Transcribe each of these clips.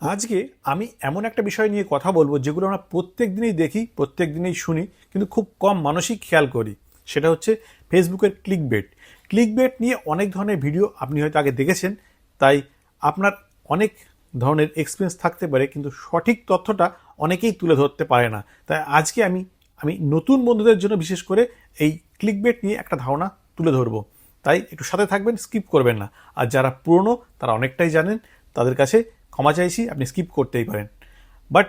আজকে আমি এমন একটা বিষয় নিয়ে কথা বলব যেগুলো আমরা প্রত্যেক দিনই দেখি, প্রত্যেক দিনেই শুনি, কিন্তু খুব কম মানুষই খেয়াল করি। সেটা হচ্ছে ফেসবুকের ক্লিক বেট ক্লিক বেট নিয়ে অনেক ধরনের ভিডিও আপনি হয়তো আগে দেখেছেন, তাই আপনার অনেক ধরনের এক্সপিরিয়েন্স থাকতে পারে, কিন্তু সঠিক তথ্যটা অনেকেই তুলে ধরতে পারে না। তাই আজকে আমি আমি নতুন বন্ধুদের জন্য বিশেষ করে এই ক্লিক বেট নিয়ে একটা ধারণা তুলে ধরবো। তাই একটু সাথে থাকবেন, স্কিপ করবেন না। আর যারা পুরনো, তারা অনেকটাই জানেন, তাদের কাছে ক্ষমা চাইছি, আপনি স্কিপ করতেই পারেন। বাট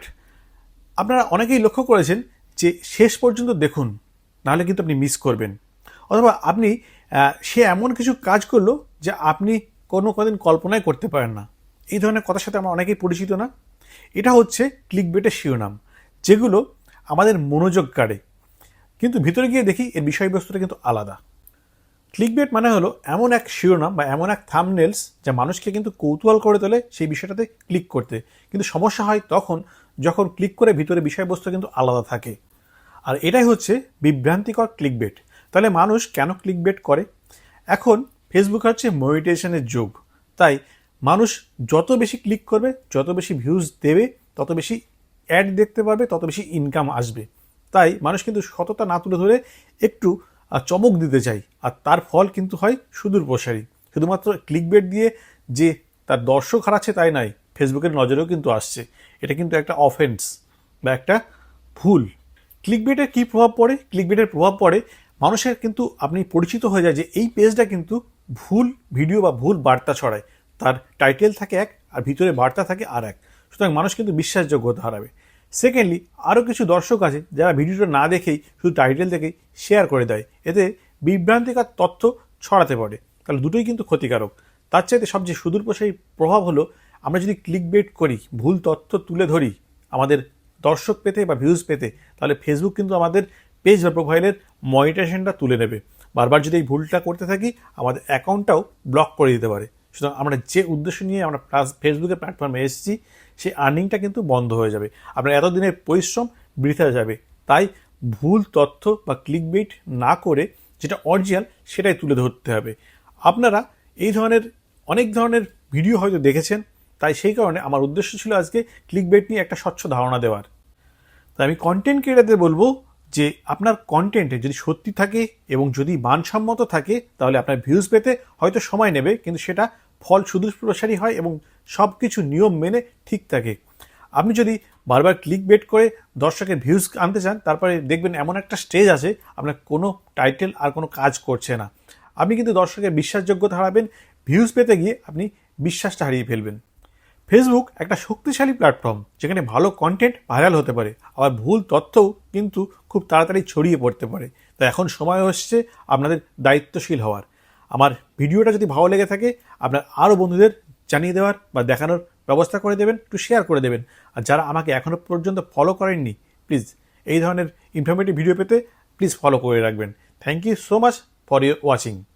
আপনারা অনেকেই লক্ষ্য করেছেন যে শেষ পর্যন্ত দেখুন, নাহলে কিন্তু আপনি মিস করবেন। অথবা আপনি সে এমন কিছু কাজ করল যে আপনি কোনো কদিন কল্পনাই করতে পারেন না। এই ধরনের কথার সাথে আমরা অনেকেই পরিচিত না। এটা হচ্ছে ক্লিক বেটের শিরোনাম, যেগুলো আমাদের মনোযোগ কাড়ে। কিন্তু ভিতরে গিয়ে দেখি এর বিষয়বস্তুটা কিন্তু আলাদা। ক্লিকবেট মানে হলো এমন এক শিরোনাম বা এমন এক থামনেলস যা মানুষকে কিন্তু কৌতূহল করে তোলে সেই বিষয়টাতে ক্লিক করতে। কিন্তু সমস্যা হয় তখন যখন ক্লিক করে ভিতরে বিষয়বস্তু কিন্তু আলাদা থাকে। আর এটাই হচ্ছে বিভ্রান্তিকর ক্লিক ক্লিকবেট। তাহলে মানুষ কেন ক্লিকবেট করে? এখন ফেসবুক হচ্ছে মনিটাইজেশনের যুগ। তাই মানুষ যত বেশি ক্লিক করবে, যত বেশি ভিউজ দেবে, তত বেশি অ্যাড দেখতে পারবে, তত বেশি ইনকাম আসবে। তাই মানুষ কিন্তু সততা না তুলে ধরে একটু চমক দিতে চাই। আর তার ফল কিন্তু হয় সুদূর প্রসারী। শুধুমাত্র ক্লিক ক্লিকবেট দিয়ে যে তার দর্শক হারাচ্ছে তাই নয় ফেসবুকের নজরেও কিন্তু আসছে। এটা কিন্তু একটা অফেন্স বা একটা ভুল। ক্লিক ক্লিকবেটের কী প্রভাব পড়ে? ক্লিক ক্লিকবেটের প্রভাব পড়ে মানুষের কিন্তু আপনি পরিচিত হয়ে যায় যে এই পেজটা কিন্তু ভুল ভিডিও বা ভুল বার্তা ছড়ায়। তার টাইটেল থাকে এক আর ভিতরে বার্তা থাকে আর এক সুতরাং মানুষ কিন্তু বিশ্বাসযোগ্যতা হারাবে। সেকেন্ডলি আরও কিছু দর্শক আছে যারা ভিডিওটা না দেখেই শুধু টাইটেল দেখেই শেয়ার করে দেয়। এতে বিভ্রান্তিকর তথ্য ছড়াতে পারে। তাহলে দুটোই কিন্তু ক্ষতিকারক। তার চাইতে সবচেয়ে সুদূরপ্রসারী প্রভাব হলো, আমরা যদি ক্লিক বেট করি, ভুল তথ্য তুলে ধরি আমাদের দর্শক পেতে বা ভিউজ পেতে, তাহলে ফেসবুক কিন্তু আমাদের পেজ বা প্রোফাইলের মনিটাইজেশনটা তুলে নেবে। বারবার যদি এই ভুলটা করতে থাকি, আমাদের অ্যাকাউন্টটাও ব্লক করে দিতে পারে। সুতরাং আমরা যে উদ্দেশ্য নিয়ে আমরা প্লাস ফেসবুকের প্ল্যাটফর্মে এসেছি, সেই আর্নিংটা কিন্তু বন্ধ হয়ে যাবে। আপনার এতদিনের পরিশ্রম বৃথা যাবে। তাই ভুল তথ্য বা ক্লিক বেট না করে যেটা অরিজিনাল সেটাই তুলে ধরতে হবে। আপনারা এই ধরনের, অনেক ধরনের ভিডিও হয়তো দেখেছেন, তাই সেই কারণে আমার উদ্দেশ্য ছিল আজকে ক্লিক বেট নিয়ে একটা স্বচ্ছ ধারণা দেওয়ার। তাই আমি কন্টেন্ট ক্রিয়েটারদের বলব যে আপনার কন্টেন্টে যদি সত্যি থাকে এবং যদি মানসম্মত থাকে, তাহলে আপনার ভিউজ পেতে হয়তো সময় নেবে, কিন্তু সেটা ফল সুদূর প্রসারী হয় এবং সব কিছু নিয়ম মেনে ঠিক থাকে। আপনি যদি বারবার ক্লিক বেট করে দর্শকের ভিউজ আনতে চান, তারপরে দেখবেন এমন একটা স্টেজ আছে, আপনার কোনো টাইটেল আর কোনো কাজ করছে না। আপনি কিন্তু দর্শকের বিশ্বাসযোগ্যতা হারাবেন ভিউজ পেতে গিয়ে আপনি বিশ্বাসটা হারিয়ে ফেলবেন। ফেসবুক একটা শক্তিশালী প্ল্যাটফর্ম যেখানে ভালো কন্টেন্ট ভাইরাল হতে পারে, আবার ভুল তথ্যও কিন্তু খুব তাড়াতাড়ি ছড়িয়ে পড়তে পারে। তাই এখন সময় হচ্ছে আপনাদের দায়িত্বশীল হওয়ার। আমার ভিডিওটা যদি ভালো লেগে থাকে, আপনার আরও বন্ধুদের জানিয়ে দেওয়ার বা দেখানোর ব্যবস্থা করে দেবেন, একটু শেয়ার করে দেবেন। আর যারা আমাকে এখনও পর্যন্ত ফলো করেননি প্লিজ এই ধরনের ইনফরমেটিভ ভিডিও পেতে প্লিজ ফলো করে রাখবেন। Thank you so much for your watching